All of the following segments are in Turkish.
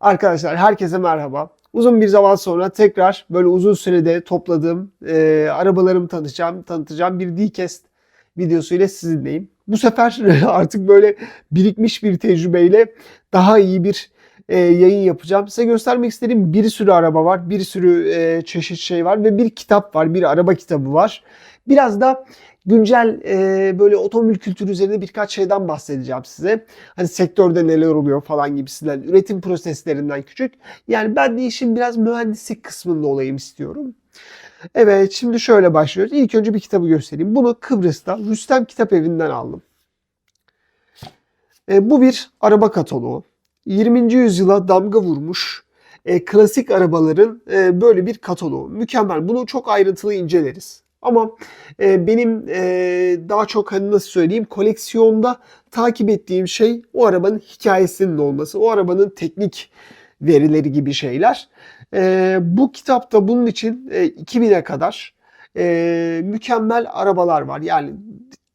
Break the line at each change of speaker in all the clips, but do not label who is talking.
Arkadaşlar herkese merhaba. Uzun bir zaman sonra tekrar böyle uzun sürede topladığım e, arabalarımı tanıtacağım, tanıtacağım bir Dcast videosuyla sizinleyim. Bu sefer artık böyle birikmiş bir tecrübeyle daha iyi bir e, yayın yapacağım. Size göstermek istediğim bir sürü araba var, bir sürü e, çeşit şey var ve bir kitap var, bir araba kitabı var. Biraz da güncel e, böyle otomobil kültürü üzerine birkaç şeyden bahsedeceğim size. Hani sektörde neler oluyor falan gibisinden, üretim proseslerinden küçük. Yani ben de işin biraz mühendislik kısmında olayım istiyorum. Evet şimdi şöyle başlıyoruz. İlk önce bir kitabı göstereyim. Bunu Kıbrıs'ta Rüstem Kitap Evi'nden aldım. E, bu bir araba kataloğu. 20. yüzyıla damga vurmuş e, klasik arabaların e, böyle bir kataloğu. Mükemmel. Bunu çok ayrıntılı inceleriz. Ama e, benim e, daha çok hani nasıl söyleyeyim koleksiyonda takip ettiğim şey o arabanın hikayesinin olması, o arabanın teknik verileri gibi şeyler. E, bu kitapta bunun için e, 2000'e kadar e, mükemmel arabalar var. Yani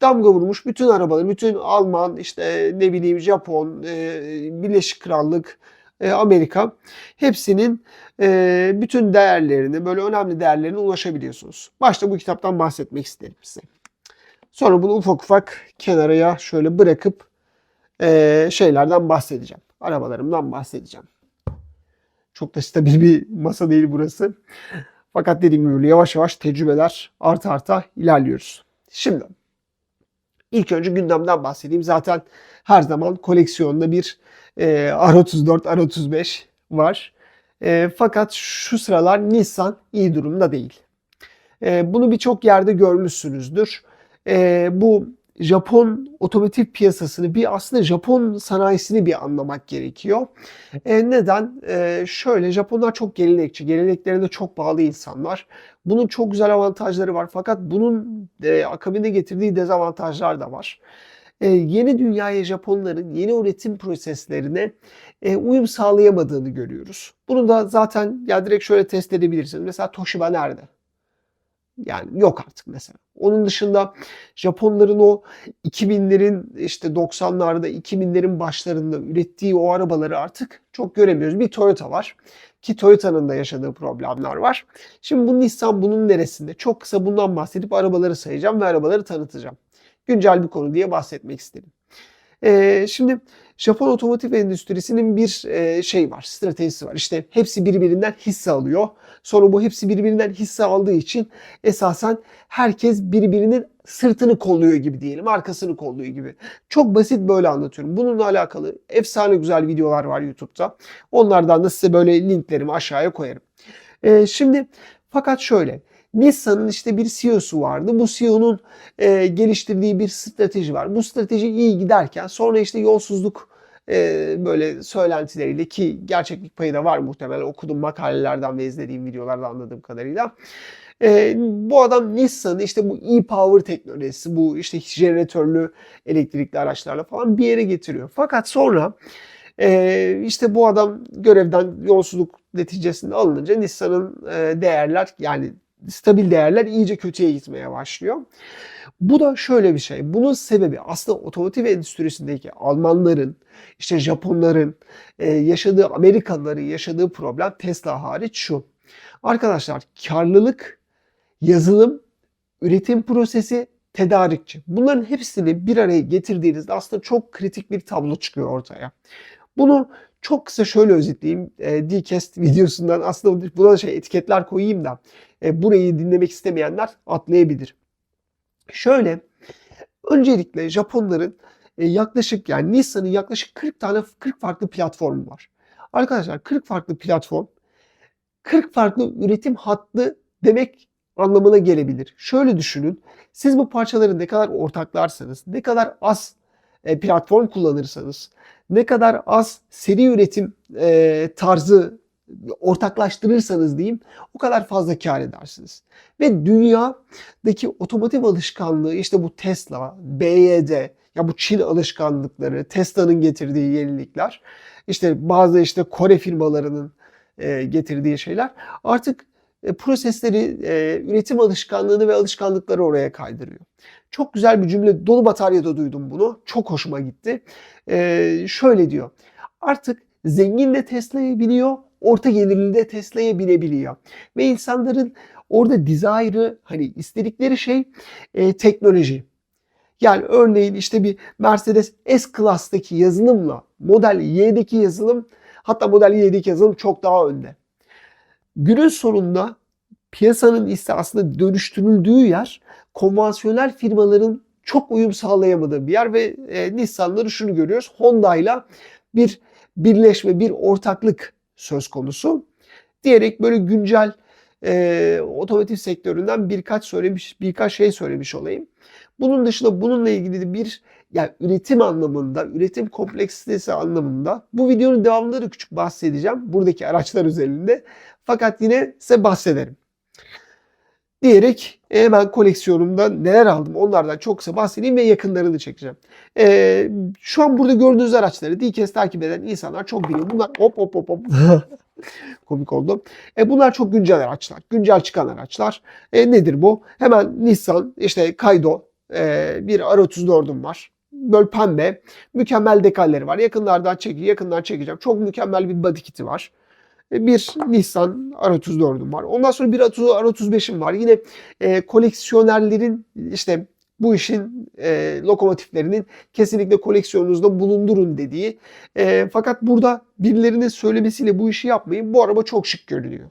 damga vurmuş bütün arabalar, bütün Alman, işte ne bileyim Japon, e, Birleşik Krallık, e, Amerika hepsinin e, bütün değerlerini, böyle önemli değerlerine ulaşabiliyorsunuz. Başta bu kitaptan bahsetmek isterim size. Sonra bunu ufak ufak kenaraya şöyle bırakıp e, şeylerden bahsedeceğim. Arabalarımdan bahsedeceğim. Çok da stabil bir masa değil burası. Fakat dediğim gibi yavaş yavaş tecrübeler arta arta ilerliyoruz. Şimdi ilk önce gündemden bahsedeyim. Zaten her zaman koleksiyonda bir e, R34, R35 var. E, fakat şu sıralar Nissan iyi durumda değil. E, bunu birçok yerde görmüşsünüzdür. E, bu Japon otomotiv piyasasını bir aslında Japon sanayisini bir anlamak gerekiyor. E, neden? E, şöyle Japonlar çok gelenekçi, geleneklerine çok bağlı insanlar. Bunun çok güzel avantajları var fakat bunun e, akabinde getirdiği dezavantajlar da var. E, yeni dünyaya Japonların yeni üretim proseslerine e, uyum sağlayamadığını görüyoruz. Bunu da zaten ya direkt şöyle test edebilirsiniz. Mesela Toshiba nerede? Yani yok artık mesela. Onun dışında Japonların o 2000'lerin işte 90'larda 2000'lerin başlarında ürettiği o arabaları artık çok göremiyoruz. Bir Toyota var ki Toyota'nın da yaşadığı problemler var. Şimdi bu Nissan bunun neresinde? Çok kısa bundan bahsedip arabaları sayacağım ve arabaları tanıtacağım. Güncel bir konu diye bahsetmek istedim. Şimdi Japon otomotiv endüstrisinin bir e, şey var, stratejisi var. İşte hepsi birbirinden hisse alıyor. Sonra bu hepsi birbirinden hisse aldığı için esasen herkes birbirinin sırtını kolluyor gibi diyelim, arkasını kolluyor gibi. Çok basit böyle anlatıyorum. Bununla alakalı efsane güzel videolar var YouTube'da. Onlardan da size böyle linklerimi aşağıya koyarım. Ee, şimdi fakat şöyle, Nissan'ın işte bir CEO'su vardı. Bu CEO'nun e, geliştirdiği bir strateji var. Bu strateji iyi giderken sonra işte yolsuzluk e, böyle söylentileriyle ki gerçeklik payı da var muhtemelen okuduğum makalelerden ve izlediğim videolardan anladığım kadarıyla. E, bu adam Nissan'ın işte bu e-power teknolojisi, bu işte jeneratörlü elektrikli araçlarla falan bir yere getiriyor. Fakat sonra e, işte bu adam görevden yolsuzluk neticesinde alınınca Nissan'ın e, değerler yani stabil değerler iyice kötüye gitmeye başlıyor. Bu da şöyle bir şey. Bunun sebebi aslında otomotiv endüstrisindeki Almanların, işte Japonların, e, yaşadığı Amerikalıların yaşadığı problem Tesla hariç şu. Arkadaşlar karlılık, yazılım, üretim prosesi, tedarikçi. Bunların hepsini bir araya getirdiğinizde aslında çok kritik bir tablo çıkıyor ortaya. Bunu çok kısa şöyle özetleyeyim. E, Dcast videosundan aslında buna şey etiketler koyayım da e, burayı dinlemek istemeyenler atlayabilir. Şöyle öncelikle Japonların e, yaklaşık yani Nissan'ın yaklaşık 40 tane 40 farklı platformu var. Arkadaşlar 40 farklı platform 40 farklı üretim hattı demek anlamına gelebilir. Şöyle düşünün. Siz bu parçaları ne kadar ortaklarsanız, ne kadar az e, platform kullanırsanız, ne kadar az seri üretim tarzı ortaklaştırırsanız diyeyim o kadar fazla kar edersiniz. Ve dünyadaki otomotiv alışkanlığı işte bu Tesla, BYD ya bu Çin alışkanlıkları, Tesla'nın getirdiği yenilikler, işte bazı işte Kore firmalarının e, getirdiği şeyler artık e, prosesleri, e, üretim alışkanlığını ve alışkanlıkları oraya kaydırıyor. Çok güzel bir cümle, dolu bataryada duydum bunu. Çok hoşuma gitti. Şöyle diyor, artık zengin de Tesla'ya biniyor, orta gelirli de Tesla'ya binebiliyor. Ve insanların orada desire'ı hani istedikleri şey e, teknoloji. Yani örneğin işte bir Mercedes S-Class'taki yazılımla Model Y'deki yazılım hatta Model Y'deki yazılım çok daha önde. Günün sonunda piyasanın ise aslında dönüştürüldüğü yer konvansiyonel firmaların çok uyum sağlayamadığı bir yer ve e, Nissan'ları şunu görüyoruz. Honda'yla bir birleşme, bir ortaklık söz konusu. Diyerek böyle güncel e, otomotiv sektöründen birkaç söylemiş, birkaç şey söylemiş olayım. Bunun dışında bununla ilgili bir yani üretim anlamında, üretim kompleksitesi anlamında bu videonun devamında da küçük bahsedeceğim buradaki araçlar üzerinde. Fakat yine size bahsederim. Diyerek hemen koleksiyonumda neler aldım onlardan çok kısa bahsedeyim ve yakınlarını çekeceğim. Ee, şu an burada gördüğünüz araçları DKS takip eden insanlar çok biliyor. Bunlar hop hop hop hop. Komik oldu. E, bunlar çok güncel araçlar. Güncel çıkan araçlar. E, nedir bu? Hemen Nissan, işte Kaido, e, bir R34'üm var. Böyle pembe. Mükemmel dekalleri var. Yakınlardan çek, yakından çekeceğim. Çok mükemmel bir body kit'i var. E, bir Nissan R34'üm var. Ondan sonra bir R35'im var. Yine e, koleksiyonerlerin işte bu işin e, lokomotiflerinin kesinlikle koleksiyonunuzda bulundurun dediği. E, fakat burada birilerinin söylemesiyle bu işi yapmayın. Bu araba çok şık görünüyor.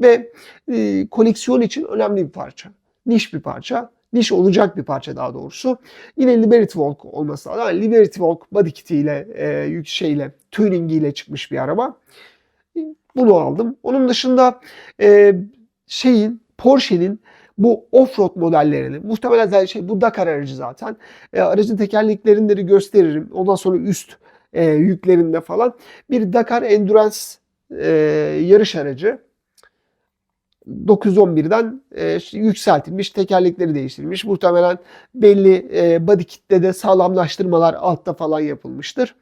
Ve e, koleksiyon için önemli bir parça. Niş bir parça. Niş olacak bir parça daha doğrusu. Yine Liberty Walk olması lazım. Liberty Walk body kitiyle, e, şeyle, tuningiyle çıkmış bir araba. Bunu aldım. Onun dışında e, şeyin Porsche'nin bu off-road modellerini muhtemelen zaten şey bu Dakar aracı zaten. E, aracın tekerleklerini gösteririm. Ondan sonra üst e, yüklerinde falan bir Dakar Endurance e, yarış aracı. 911'den e, yükseltilmiş, tekerlekleri değiştirilmiş. Muhtemelen belli e, body kitte de sağlamlaştırmalar altta falan yapılmıştır.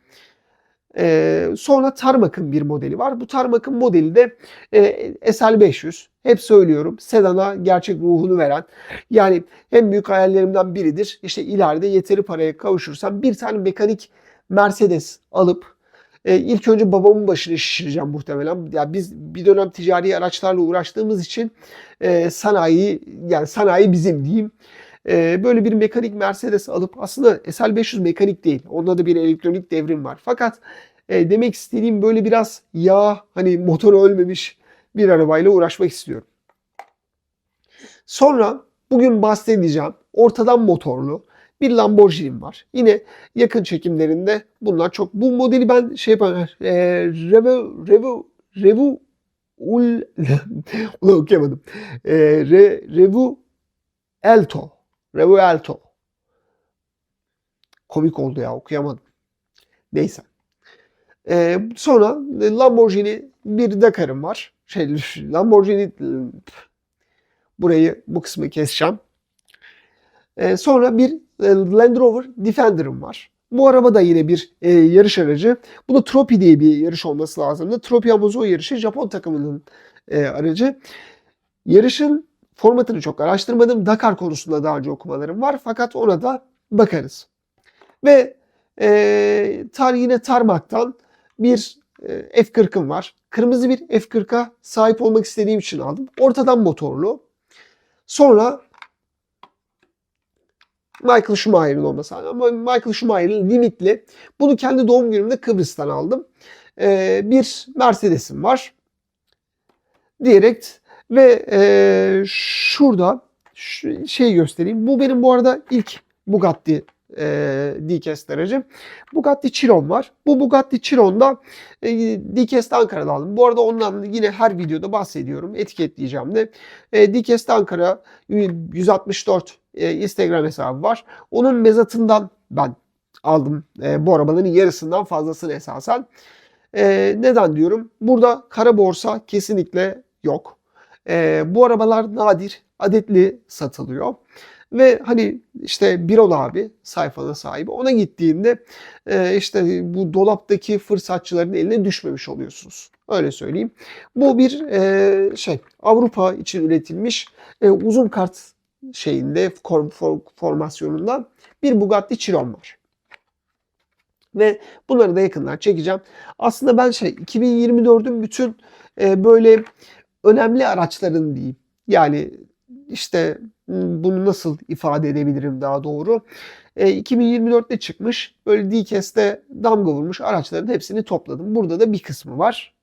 Ee, sonra Tarmak'ın bir modeli var. Bu Tarmak'ın modeli de e, SL500. Hep söylüyorum sedana gerçek ruhunu veren. Yani en büyük hayallerimden biridir. İşte ileride yeteri paraya kavuşursam bir tane mekanik Mercedes alıp e, ilk önce babamın başını şişireceğim muhtemelen. Ya biz bir dönem ticari araçlarla uğraştığımız için e, sanayi yani sanayi bizim diyeyim. E, böyle bir mekanik Mercedes alıp aslında SL500 mekanik değil. Onda da bir elektronik devrim var. Fakat e, demek istediğim böyle biraz yağ hani motoru ölmemiş bir arabayla uğraşmak istiyorum. Sonra bugün bahsedeceğim ortadan motorlu bir Lamborghini var. Yine yakın çekimlerinde bunlar çok. Bu modeli ben şey yapamam. E, Revo, Revo, Revo, Ul, Ulan okuyamadım. E, Re, Revo Elto. Revo Elto. Komik oldu ya okuyamadım. Neyse. Ee, sonra Lamborghini bir Dakar'ım var. Şey, Lamborghini burayı bu kısmı keseceğim. Ee, sonra bir e, Land Rover Defender'ım var. Bu araba da yine bir e, yarış aracı. Bu da Trophy diye bir yarış olması lazımdı. Trophy Amazo yarışı Japon takımının e, aracı. Yarışın formatını çok araştırmadım. Dakar konusunda daha önce okumalarım var. Fakat ona da bakarız. Ve e, tar yine Tarmak'tan bir e, F40'ım var. Kırmızı bir F40'a sahip olmak istediğim için aldım. Ortadan motorlu. Sonra Michael Schumacher'ın olması. Ama Michael Schumacher'ın limitli. Bunu kendi doğum günümde Kıbrıs'tan aldım. Ee, bir Mercedes'im var. Direkt ve e, şurada şu şey göstereyim. Bu benim bu arada ilk Bugatti e, Diecast aracım. Bugatti Chiron var. Bu Bugatti Chiron'da e, Diecast Ankara'da aldım. Bu arada ondan yine her videoda bahsediyorum. Etiketleyeceğim de. E, Diecast Ankara 164 e, Instagram hesabı var. Onun mezatından ben aldım e, bu arabaların yarısından fazlasını esasen. E, neden diyorum? Burada kara borsa kesinlikle yok. E, bu arabalar nadir, adetli satılıyor. Ve hani işte Birol abi sayfanın sahibi ona gittiğinde e, işte bu dolaptaki fırsatçıların eline düşmemiş oluyorsunuz. Öyle söyleyeyim. Bu bir e, şey Avrupa için üretilmiş e, uzun kart şeyinde form, form, formasyonunda bir Bugatti Chiron var. Ve bunları da yakından çekeceğim. Aslında ben şey 2024'ün bütün e, böyle önemli araçların diyeyim. Yani işte m, bunu nasıl ifade edebilirim daha doğru. E, 2024'te çıkmış böyle Dcast'te damga vurmuş araçların hepsini topladım. Burada da bir kısmı var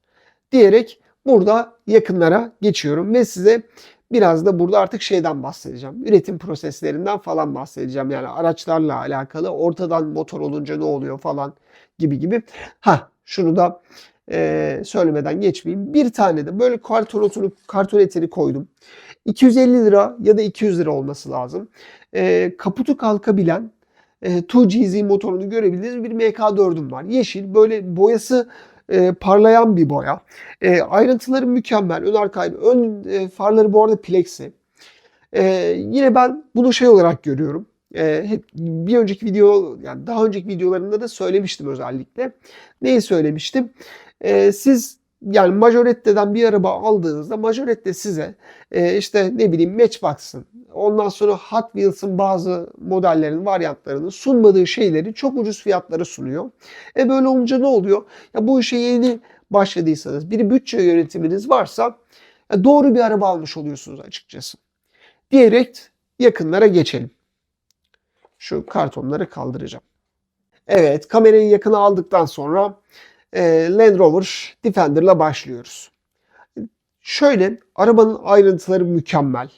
diyerek burada yakınlara geçiyorum ve size biraz da burada artık şeyden bahsedeceğim. Üretim proseslerinden falan bahsedeceğim. Yani araçlarla alakalı ortadan motor olunca ne oluyor falan gibi gibi. Ha şunu da e, söylemeden geçmeyeyim. Bir tane de böyle karton oturup karton eteri koydum. 250 lira ya da 200 lira olması lazım. E, kaputu kalkabilen e, 2GZ motorunu görebildiğiniz bir MK4'üm var. Yeşil böyle boyası e, parlayan bir boya. E, ayrıntıları mükemmel. Ön arka. Ön e, farları bu arada plexi. E, yine ben bunu şey olarak görüyorum. E, hep bir önceki video yani daha önceki videolarında da söylemiştim özellikle. Neyi söylemiştim? E, siz yani Majorette'den bir araba aldığınızda Majorette size e, işte ne bileyim Matchbox'ın ondan sonra Hot Wheels'ın bazı modellerin varyantlarını sunmadığı şeyleri çok ucuz fiyatlara sunuyor. E böyle olunca ne oluyor? Ya bu işe yeni başladıysanız bir bütçe yönetiminiz varsa doğru bir araba almış oluyorsunuz açıkçası. Diyerek yakınlara geçelim. Şu kartonları kaldıracağım. Evet kamerayı yakına aldıktan sonra Land Rover Defender'la başlıyoruz. Şöyle arabanın ayrıntıları mükemmel.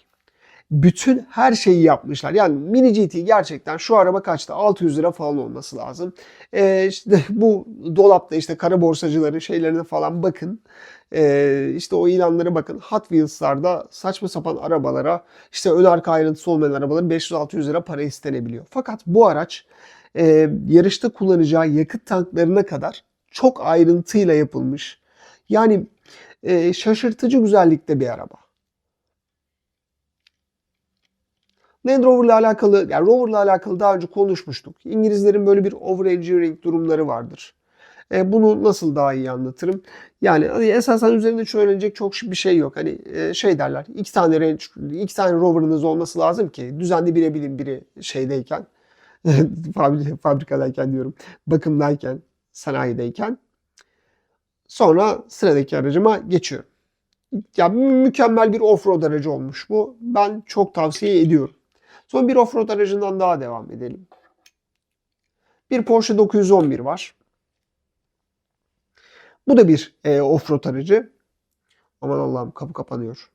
Bütün her şeyi yapmışlar. Yani Mini GT gerçekten şu araba kaçta? 600 lira falan olması lazım. E, işte bu dolapta işte kara borsacıları şeylerine falan bakın. E, işte o ilanlara bakın. Hot Wheels'larda saçma sapan arabalara işte ön arka ayrıntısı olmayan arabaların 500-600 lira para istenebiliyor. Fakat bu araç e, yarışta kullanacağı yakıt tanklarına kadar çok ayrıntıyla yapılmış. Yani e, şaşırtıcı güzellikte bir araba. Land Rover'la alakalı, yani Rover'la alakalı daha önce konuşmuştuk. İngilizlerin böyle bir overengineering durumları vardır. E, bunu nasıl daha iyi anlatırım? Yani hani esasen üzerinde söylenecek çok bir şey yok. Hani e, şey derler, iki tane range, iki tane Rover'ınız olması lazım ki düzenli binebilin biri şeydeyken, fabrikadayken diyorum, bakımdayken, sanayideyken. Sonra sıradaki aracıma geçiyorum. Ya mükemmel bir offroad aracı olmuş bu. Ben çok tavsiye ediyorum. Sonra bir offroad aracından daha devam edelim. Bir Porsche 911 var. Bu da bir e, offroad aracı. Aman Allah'ım kapı kapanıyor.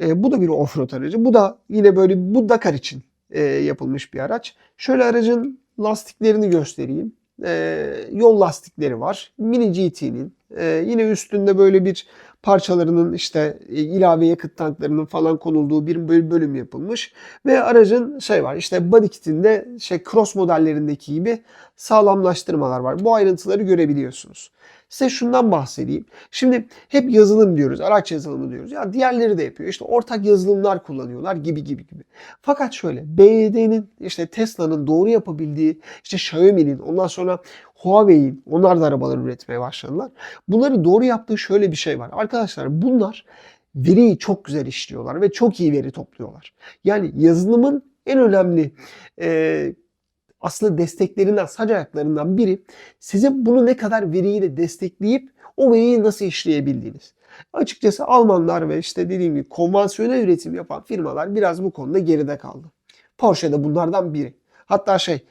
E, bu da bir offroad aracı. Bu da yine böyle bu Dakar için e, yapılmış bir araç. Şöyle aracın lastiklerini göstereyim. E, yol lastikleri var. Mini GT'nin e, yine üstünde böyle bir parçalarının işte e, ilave yakıt tanklarının falan konulduğu bir bölüm yapılmış ve aracın şey var işte body kitinde şey cross modellerindeki gibi sağlamlaştırmalar var. Bu ayrıntıları görebiliyorsunuz. Size şundan bahsedeyim. Şimdi hep yazılım diyoruz, araç yazılımı diyoruz. Ya diğerleri de yapıyor. İşte ortak yazılımlar kullanıyorlar gibi gibi gibi. Fakat şöyle BYD'nin işte Tesla'nın doğru yapabildiği, işte Xiaomi'nin, ondan sonra Huawei'in, onlar da arabalar üretmeye başladılar. Bunları doğru yaptığı şöyle bir şey var. Arkadaşlar bunlar veriyi çok güzel işliyorlar ve çok iyi veri topluyorlar. Yani yazılımın en önemli e, aslında desteklerinden, sac ayaklarından biri size bunu ne kadar veriyle destekleyip o veriyi nasıl işleyebildiğiniz. Açıkçası Almanlar ve işte dediğim gibi konvansiyonel üretim yapan firmalar biraz bu konuda geride kaldı. Porsche de bunlardan biri. Hatta şey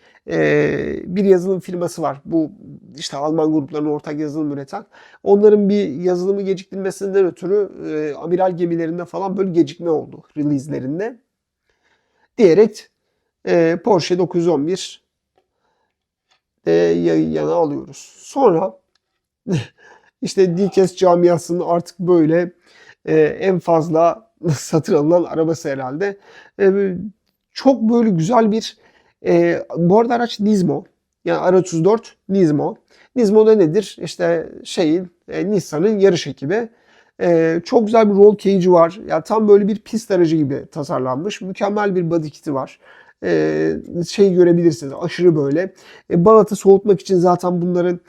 bir yazılım firması var. Bu işte Alman gruplarının ortak yazılım üreten. Onların bir yazılımı geciktirmesinden ötürü amiral gemilerinde falan böyle gecikme oldu release'lerinde. Diyerek Porsche 911 de yana alıyoruz. Sonra işte Dcast camiasının artık böyle en fazla satın alınan arabası herhalde. çok böyle güzel bir e, bu arada araç Nismo. Yani R34 Nismo. Nismo da nedir? İşte şeyin e, Nissan'ın yarış ekibi. E, çok güzel bir roll cage'i var. Yani tam böyle bir pist aracı gibi tasarlanmış. Mükemmel bir body kit'i var. E, şey görebilirsiniz. Aşırı böyle. E, balatı soğutmak için zaten bunların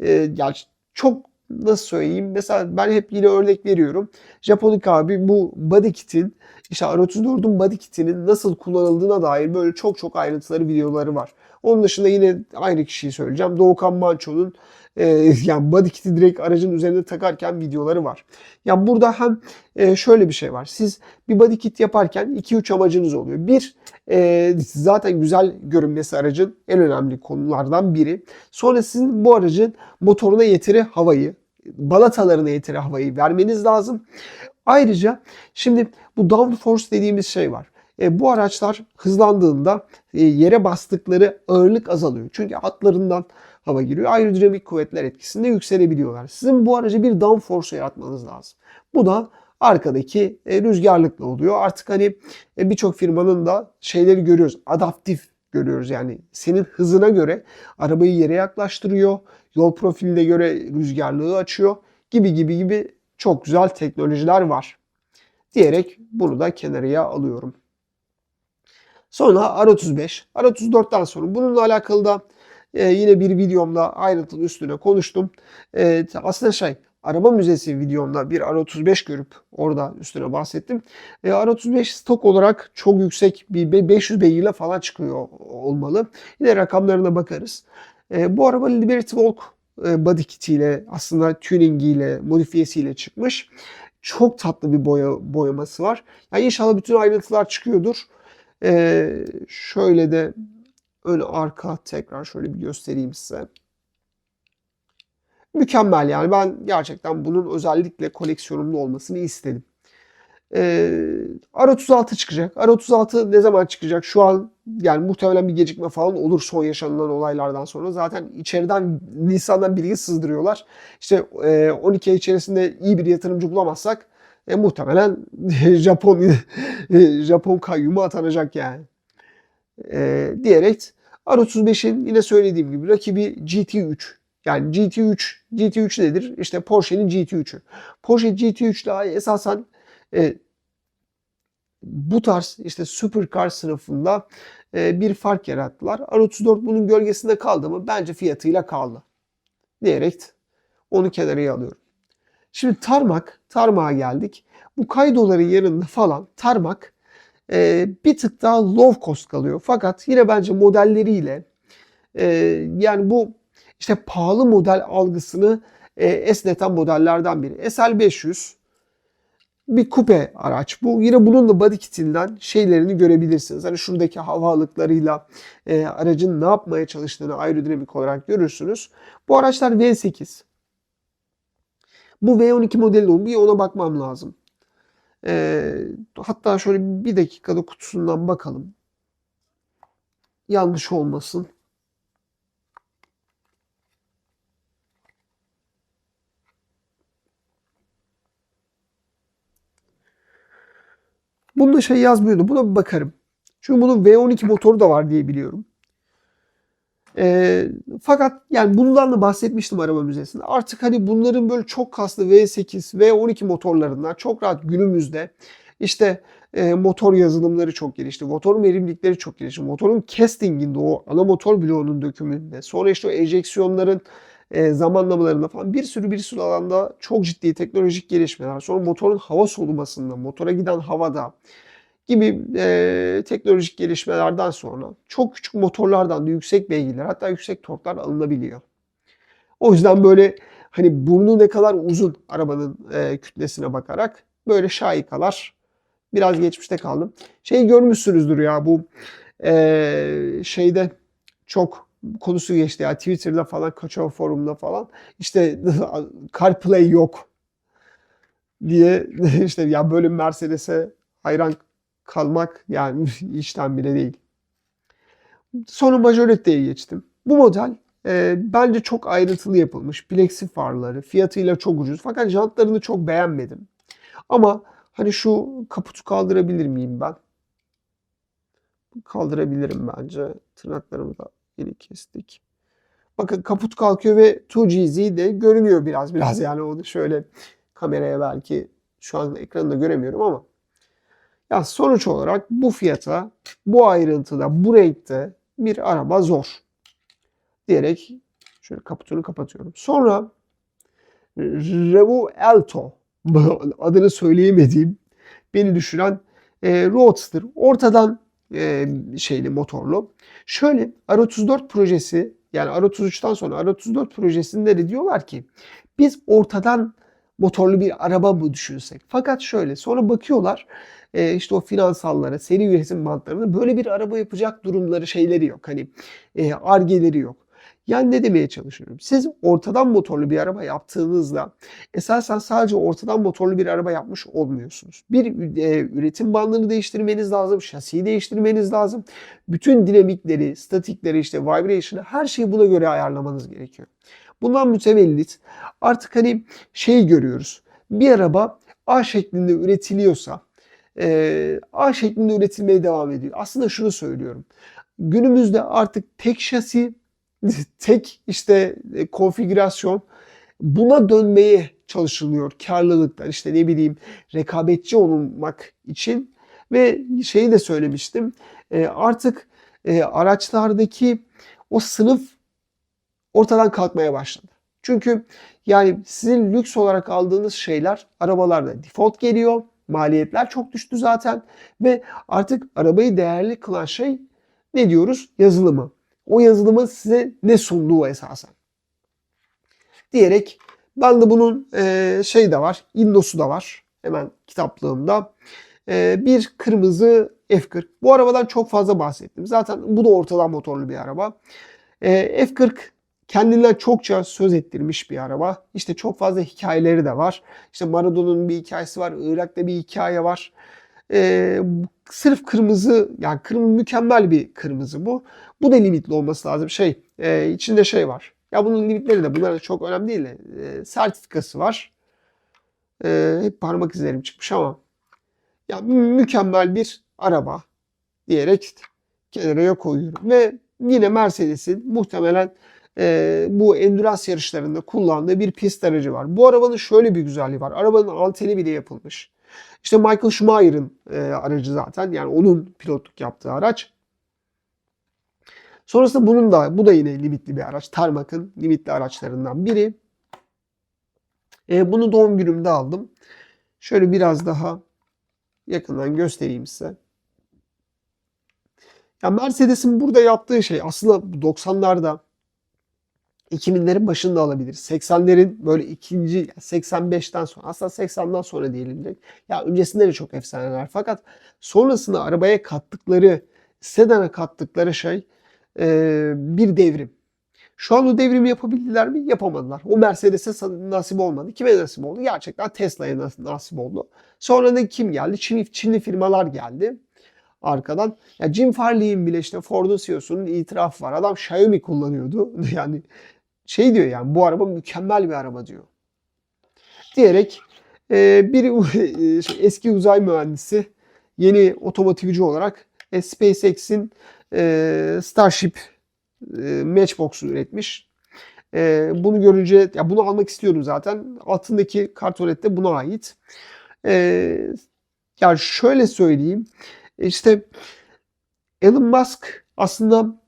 e, yani çok nasıl söyleyeyim? Mesela ben hep yine örnek veriyorum. Japonik abi bu body kit'in işte R34'ün body kit'inin nasıl kullanıldığına dair böyle çok çok ayrıntıları videoları var. Onun dışında yine aynı kişiyi söyleyeceğim. Doğukan Manço'nun e, yani body kit'i direkt aracın üzerine takarken videoları var. Ya burada hem e, şöyle bir şey var. Siz bir body kit yaparken 2-3 amacınız oluyor. Bir, e, zaten güzel görünmesi aracın en önemli konulardan biri. Sonra sizin bu aracın motoruna yeteri havayı, balatalarına yeteri havayı vermeniz lazım. Ayrıca şimdi bu downforce dediğimiz şey var. E, bu araçlar hızlandığında e, yere bastıkları ağırlık azalıyor. Çünkü atlarından hava giriyor. Aerodinamik kuvvetler etkisinde yükselebiliyorlar. Sizin bu aracı bir downforce yaratmanız lazım. Bu da arkadaki e, rüzgarlıkla oluyor. Artık hani birçok firmanın da şeyleri görüyoruz. Adaptif görüyoruz. Yani senin hızına göre arabayı yere yaklaştırıyor. Yol profiline göre rüzgarlığı açıyor. Gibi gibi gibi çok güzel teknolojiler var. Diyerek bunu da kenarıya alıyorum. Sonra R35. R34'ten sonra bununla alakalı da e, yine bir videomda ayrıntılı üstüne konuştum. E, aslında şey araba müzesi videomda bir R35 görüp orada üstüne bahsettim. E, R35 stok olarak çok yüksek bir 500 beygirle falan çıkıyor olmalı. Yine rakamlarına bakarız. E, bu araba Liberty Walk e, body kitiyle aslında tuningiyle, modifiyesiyle çıkmış. Çok tatlı bir boya boyaması var. Yani inşallah bütün ayrıntılar çıkıyordur. Ee, şöyle de ön arka tekrar şöyle bir göstereyim size. Mükemmel yani ben gerçekten bunun özellikle koleksiyonumda olmasını istedim. Ee, R36 çıkacak. R36 ne zaman çıkacak? Şu an yani muhtemelen bir gecikme falan olur son yaşanılan olaylardan sonra. Zaten içeriden Nisan'dan bilgi sızdırıyorlar. İşte e, 12 ay içerisinde iyi bir yatırımcı bulamazsak e, muhtemelen Japon Japon kayyumu atanacak yani. E, diyerek R35'in yine söylediğim gibi rakibi GT3. Yani GT3 GT3 nedir? İşte Porsche'nin GT3'ü. Porsche GT3 ile esasen e, bu tarz işte supercar sınıfında e, bir fark yarattılar. R34 bunun gölgesinde kaldı mı? Bence fiyatıyla kaldı. Diyerek onu kenara alıyorum. Şimdi tarmak, tarmağa geldik. Bu kaydoların yanında falan tarmak e, bir tık daha low cost kalıyor. Fakat yine bence modelleriyle e, yani bu işte pahalı model algısını e, esneten modellerden biri. SL500 bir kupe araç bu. Yine bunun da body kitinden şeylerini görebilirsiniz. Hani şuradaki havalıklarıyla e, aracın ne yapmaya çalıştığını aerodinamik olarak görürsünüz. Bu araçlar V8. Bu V12 modeli bir ona bakmam lazım. E, hatta şöyle bir dakikada kutusundan bakalım. Yanlış olmasın. Bunda şey yazmıyordu. Buna bir bakarım. Çünkü bunun V12 motoru da var diye biliyorum. E, fakat yani bundan da bahsetmiştim araba müzesinde. Artık hani bunların böyle çok kaslı V8, V12 motorlarından çok rahat günümüzde işte e, motor yazılımları çok gelişti. Motorun verimlilikleri çok gelişti. Motorun castinginde o ana motor bloğunun dökümünde. Sonra işte o enjeksiyonların e, zamanlamalarında falan bir sürü bir sürü alanda çok ciddi teknolojik gelişmeler. Sonra motorun hava solumasında, motora giden havada gibi e, teknolojik gelişmelerden sonra çok küçük motorlardan da yüksek beygirler hatta yüksek torklar alınabiliyor. O yüzden böyle hani burnu ne kadar uzun arabanın e, kütlesine bakarak böyle şaikalar biraz geçmişte kaldım. Şey görmüşsünüzdür ya bu e, şeyde çok konusu geçti ya Twitter'da falan Kaço forumda falan işte CarPlay yok diye işte ya böyle Mercedes'e hayran kalmak yani işten bile değil. Sonra Majorette'ye geçtim. Bu model e, bence çok ayrıntılı yapılmış. Plexi farları, fiyatıyla çok ucuz. Fakat jantlarını çok beğenmedim. Ama hani şu kaputu kaldırabilir miyim ben? Kaldırabilirim bence. Tırnaklarımı da yeni kestik. Bakın kaput kalkıyor ve 2GZ de görünüyor biraz biraz yani onu şöyle kameraya belki şu an ekranında göremiyorum ama ya sonuç olarak bu fiyata, bu ayrıntıda, bu renkte bir araba zor. Diyerek şöyle kaputunu kapatıyorum. Sonra Revo Alto adını söyleyemediğim beni düşüren e, Roadster. Ortadan e, şeyli motorlu. Şöyle R34 projesi yani R33'ten sonra R34 projesinde de diyorlar ki biz ortadan motorlu bir araba mı düşünsek? Fakat şöyle sonra bakıyorlar e, işte o finansallara, seri üretim bantlarına böyle bir araba yapacak durumları şeyleri yok. Hani e, argeleri yok. Yani ne demeye çalışıyorum? Siz ortadan motorlu bir araba yaptığınızda esasen sadece ortadan motorlu bir araba yapmış olmuyorsunuz. Bir e, üretim bandını değiştirmeniz lazım, şasiyi değiştirmeniz lazım. Bütün dinamikleri, statikleri, işte vibration'ı her şeyi buna göre ayarlamanız gerekiyor. Bundan mütevellit artık hani şey görüyoruz. Bir araba A şeklinde üretiliyorsa e, A şeklinde üretilmeye devam ediyor. Aslında şunu söylüyorum. Günümüzde artık tek şasi, tek işte e, konfigürasyon buna dönmeye çalışılıyor. Karlılıklar işte ne bileyim rekabetçi olmak için ve şeyi de söylemiştim. E, artık araçlardaki o sınıf ortadan kalkmaya başladı. Çünkü yani sizin lüks olarak aldığınız şeyler arabalarda default geliyor. Maliyetler çok düştü zaten ve artık arabayı değerli kılan şey ne diyoruz? Yazılımı. O yazılımın size ne sunduğu esasen. Diyerek ben de bunun e, şey de var, Indos'u da var. Hemen kitaplığımda. E, bir kırmızı F40. Bu arabadan çok fazla bahsettim. Zaten bu da ortadan motorlu bir araba. E, F40 kendinden çokça söz ettirmiş bir araba. İşte çok fazla hikayeleri de var. İşte Maradona'nın bir hikayesi var. Irak'ta bir hikaye var. Ee, sırf kırmızı yani kırmızı mükemmel bir kırmızı bu. Bu da limitli olması lazım. Şey e, içinde şey var. Ya bunun limitleri de bunlar da çok önemli değil. De, e, sertifikası var. E, hep parmak izlerim çıkmış ama ya mükemmel bir araba diyerek kenara koyuyorum. Ve yine Mercedes'in muhtemelen e, bu endurance yarışlarında kullandığı bir pist aracı var. Bu arabanın şöyle bir güzelliği var. Arabanın anteni bile yapılmış. İşte Michael Schumacher'ın e, aracı zaten. Yani onun pilotluk yaptığı araç. Sonrasında bunun da bu da yine limitli bir araç. Tarmac'ın limitli araçlarından biri. E, bunu doğum günümde aldım. Şöyle biraz daha yakından göstereyim size. Ya Mercedes'in burada yaptığı şey aslında 90'larda 2000'lerin başında alabilir. 80'lerin böyle ikinci 85'ten sonra aslında 80'den sonra diyelim direkt. Ya öncesinde de çok efsaneler fakat sonrasında arabaya kattıkları sedana kattıkları şey e, bir devrim. Şu an o devrimi yapabildiler mi? Yapamadılar. O Mercedes'e nasip olmadı. Kime nasip oldu? Gerçekten Tesla'ya nasip oldu. Sonra da kim geldi? Çinli, Çinli firmalar geldi arkadan. Ya Jim Farley'in bile işte Ford'un CEO'sunun itirafı var. Adam Xiaomi kullanıyordu. Yani şey diyor yani bu araba mükemmel bir araba diyor. Diyerek e, bir e, eski uzay mühendisi yeni otomotivci olarak e, SpaceX'in e, Starship e, Matchbox'u üretmiş. E, bunu görünce ya bunu almak istiyorum zaten. Altındaki kartonet de buna ait. E, yani şöyle söyleyeyim. İşte Elon Musk aslında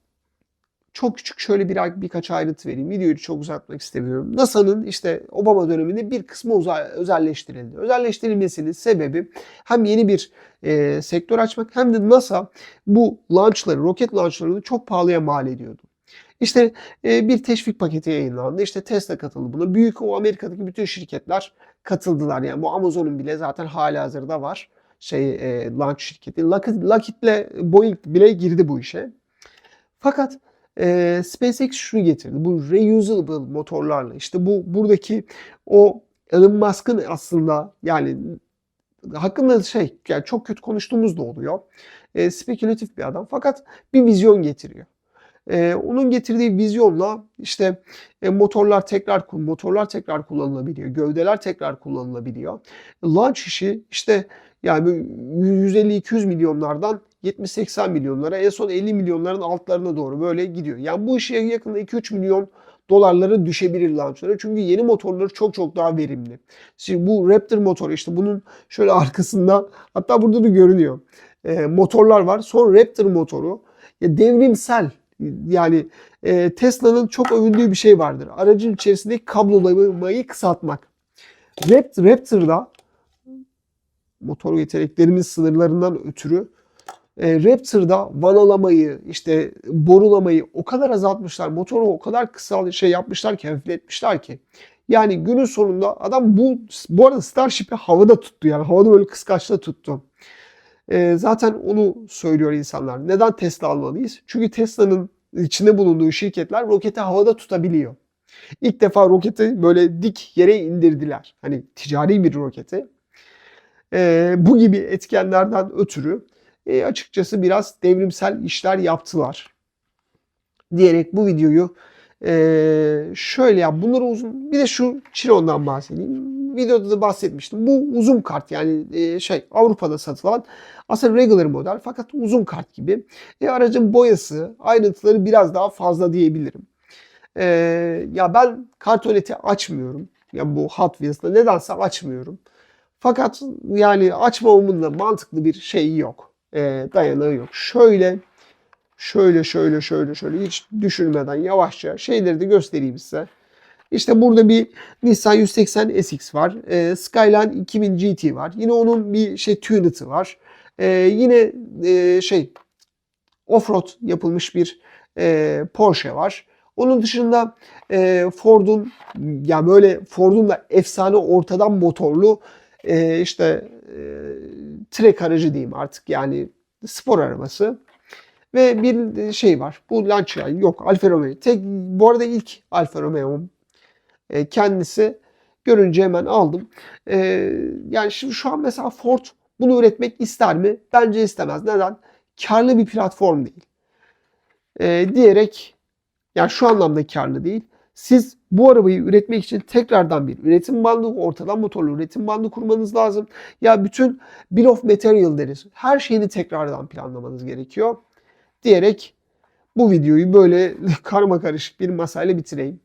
çok küçük şöyle bir birkaç ayrıntı vereyim. Videoyu çok uzatmak istemiyorum. NASA'nın işte Obama döneminde bir kısmı özelleştirildi. Özelleştirilmesinin sebebi hem yeni bir e, sektör açmak hem de NASA bu launchları, roket launchlarını çok pahalıya mal ediyordu. İşte e, bir teşvik paketi yayınlandı. İşte Tesla katıldı buna. Büyük o Amerika'daki bütün şirketler katıldılar. Yani bu Amazon'un bile zaten hali hazırda var. Şey e, launch şirketi. Lockheed, Lockheed'le Boeing bile girdi bu işe. Fakat e, SpaceX şunu getirdi. Bu reusable motorlarla işte bu buradaki o Elon Musk'ın aslında yani hakkında şey yani çok kötü konuştuğumuz da oluyor. E, spekülatif bir adam fakat bir vizyon getiriyor. E, onun getirdiği vizyonla işte e, motorlar tekrar motorlar tekrar kullanılabiliyor. Gövdeler tekrar kullanılabiliyor. Launch işi işte yani 150-200 milyonlardan 70-80 milyonlara en son 50 milyonların altlarına doğru böyle gidiyor. Yani bu işe yakında 2-3 milyon dolarlara düşebilir launchları. Çünkü yeni motorları çok çok daha verimli. Şimdi bu Raptor motoru işte bunun şöyle arkasında hatta burada da görünüyor. E, motorlar var. Son Raptor motoru ya devrimsel yani e, Tesla'nın çok övündüğü bir şey vardır. Aracın içerisindeki kablolamayı kısaltmak. Raptor, Raptor'da motor yeteneklerimiz sınırlarından ötürü E, Raptor'da vanalamayı, işte borulamayı o kadar azaltmışlar. Motoru o kadar kısa şey yapmışlar ki, hafifletmişler ki. Yani günün sonunda adam bu bu arada Starship'i havada tuttu yani havada böyle kıskaçta tuttu. E, zaten onu söylüyor insanlar. Neden Tesla almalıyız? Çünkü Tesla'nın içinde bulunduğu şirketler roketi havada tutabiliyor. İlk defa roketi böyle dik yere indirdiler. Hani ticari bir roketi. E, bu gibi etkenlerden ötürü e, açıkçası biraz devrimsel işler yaptılar. Diyerek bu videoyu e, şöyle ya bunları uzun bir de şu Chiron'dan bahsedeyim. Videoda da bahsetmiştim. Bu uzun kart yani e, şey Avrupa'da satılan aslında regular model fakat uzun kart gibi. E, aracın boyası, ayrıntıları biraz daha fazla diyebilirim. E, ya ben kartoneti açmıyorum. Ya bu Hot Wheels'da nedense açmıyorum. Fakat yani açmamamın da mantıklı bir şeyi yok. E, dayanağı yok. Şöyle şöyle şöyle şöyle şöyle hiç düşünmeden yavaşça şeyleri de göstereyim size. İşte burada bir Nissan 180 SX var. E, Skyline 2000 GT var. Yine onun bir şey Tunit'i var. E, yine e, şey offroad yapılmış bir e, Porsche var. Onun dışında e, Ford'un ya böyle Ford'un da efsane ortadan motorlu e, işte e, trek aracı diyeyim artık yani spor arabası. Ve bir şey var. Bu Lancia yok Alfa Romeo. Tek, bu arada ilk Alfa Romeo e, kendisi görünce hemen aldım. E, yani şimdi şu an mesela Ford bunu üretmek ister mi? Bence istemez. Neden? Karlı bir platform değil. E, diyerek yani şu anlamda karlı değil. Siz bu arabayı üretmek için tekrardan bir üretim bandı, ortadan motorlu üretim bandı kurmanız lazım. Ya bütün bill of material deriz. Her şeyini tekrardan planlamanız gerekiyor. Diyerek bu videoyu böyle karma karışık bir masayla bitireyim.